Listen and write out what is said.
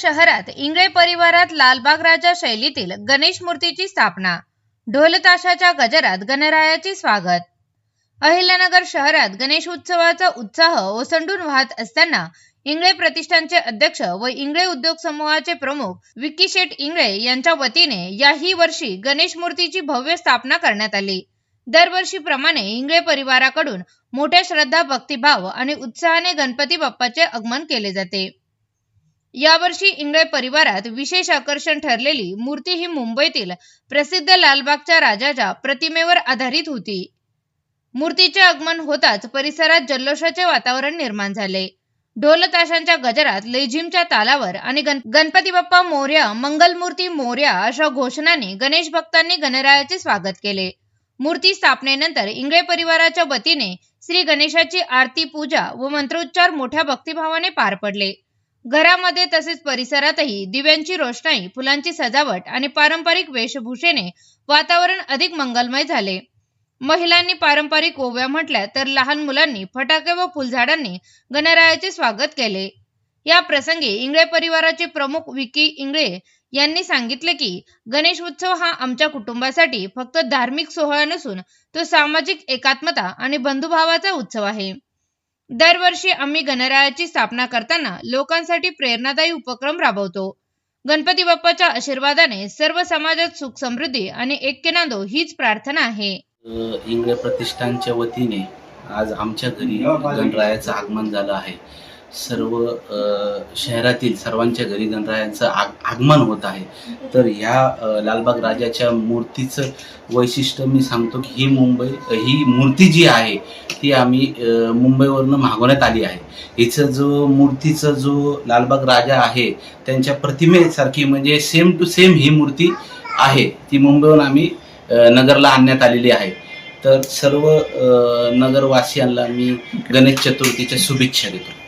शहरात इंगळे परिवारात लालबाग राजा शैलीतील गणेश मूर्तीची स्थापना. ढोलताशाच्या गजरात गणरायाचे स्वागत. अहिल्यानगर शहरात गणेश उत्सवाचा उत्साह ओसंडून वाहत असताना इंगळे प्रतिष्ठानचे अध्यक्ष व इंगळे उद्योग समूहाचे प्रमुख विक्की शेठ इंगळे यांच्या वतीने याही वर्षी गणेश मूर्तीची भव्य स्थापना करण्यात आली. दरवर्षीप्रमाणे इंगळे परिवाराकडून मोठ्या श्रद्धा भक्तिभाव आणि उत्साहाने गणपती बाप्पाचे आगमन केले जाते. यावर्षी इंगळे परिवारात विशेष आकर्षण ठरलेली मूर्ती ही मुंबईतील प्रसिद्ध लालबागच्या राजाच्या प्रतिमेवर आधारित होती. मूर्तीचे आगमन होताच परिसरात जल्लोषाचे वातावरण निर्माण झाले. ढोल ताशांच्या गजरात लेझिमच्या तालावर आणि गण गणपती बाप्पा मोर्या मंगलमूर्ती मोर्या अशा घोषणाने गणेश भक्तांनी गणरायाचे स्वागत केले. मूर्ती स्थापनेनंतर इंगळे परिवाराच्या वतीने श्री गणेशाची आरती पूजा व मंत्रोच्चार मोठ्या भक्तिभावाने पार पडले. घरामध्ये तसेच परिसरातही दिव्यांची रोषणाई फुलांची सजावट आणि पारंपरिक वेशभूषेने वातावरण अधिक मंगलमय झाले. महिलांनी पारंपरिक ओव्या म्हटल्या तर लहान मुलांनी फटाके व फुलझाडांनी गणरायाचे स्वागत केले. या प्रसंगी इंगळे परिवाराचे प्रमुख विकी इंगळे यांनी सांगितले की गणेश उत्सव हा आमच्या कुटुंबासाठी फक्त धार्मिक सोहळा नसून तो सामाजिक एकात्मता आणि बंधुभावाचा उत्सव आहे. दरवर्षी आम्ही गणरायाची स्थापना करताना लोकांसाठी प्रेरणादायी उपक्रम राबवतो. गणपती बाप्पाच्या आशीर्वादाने सर्व समाजात सुख समृद्धी आणि ऐक्य नांदो हीच प्रार्थना आहे. इंग्रज प्रतिष्ठानच्या वतीने आज आमच्या घरी गणरायाचं आगमन झालं आहे. सर्व शहरातील सर्वांच्या घरी गणरायाचं आग आगमन होत आहे. तर ह्या लालबाग राजाच्या मूर्तीचं वैशिष्ट्य मी सांगतो की ही मुंबई ही मूर्ती जी आहे ती आम्ही मुंबईवरनं मागवण्यात आली आहे. हिचं जो मूर्तीचं जो लालबाग राजा आहे त्यांच्या प्रतिमेसारखी म्हणजे सेम टू सेम ही मूर्ती आहे. ती मुंबईहून आम्ही नगरला आणण्यात आलेली आहे. तर सर्व नगरवासियांना मी गणेश चतुर्थीच्या शुभेच्छा देतो.